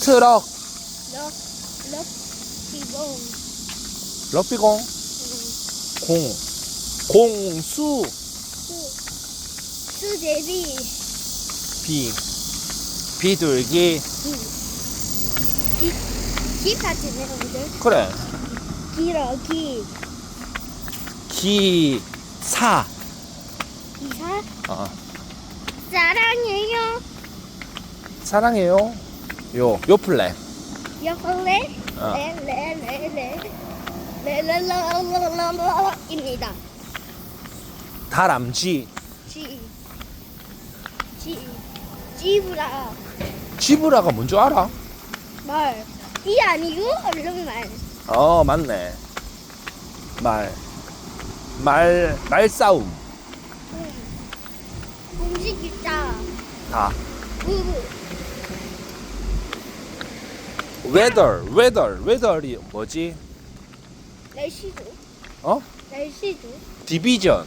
트럭, 럭, 럭, 기봉. 럭비공, 음, 공, 공수, 수, 수제비. 비, 비둘기, 기, 기 같은 애들. 그래, 길어, 기. 기사, 기사. 어, 사랑해요. 사랑해요. 요, 요 플레. 여벌레. 어. 레레레레. 레레레레레레입니다. 다람쥐, 지. 지. 지브라. 지브라가 뭔줄 알아? 말. 이 아니고 얼른 말. 어, 맞네. 말, 말, 말싸움, 음. 음식이다. 다. 우. Weather, weather, weather이 뭐지? 날씨도. 어? 날씨도. 디비전,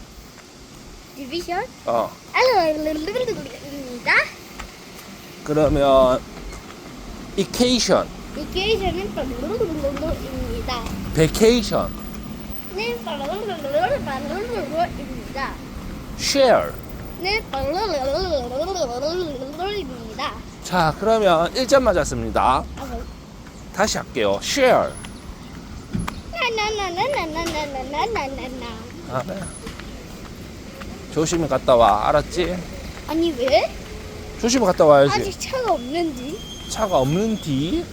디비전. 어. 알로입니다. 그러면 vacation, 이케이션은 입니다. vacation, 네, 입니다. share. 네, 입니다. 자, 그러면 1점 맞았습니다. 다시 할게요. share. 나나나나나나나나나나나. 아, 네. 조심히 갔다 와. 알았지? 아니 왜? 조심히 갔다 와야지. 아직 차가 없는지? 차가 없는 뒤.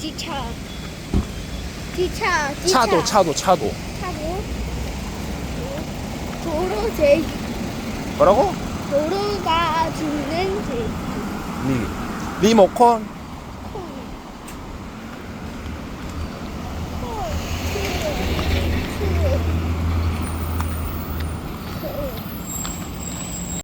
뒤차. 뒤차. 뒤차. 차도, 차도, 차도. 차고. 도로 제 뭐라고? 도로가 죽는 제 리. 리모컨.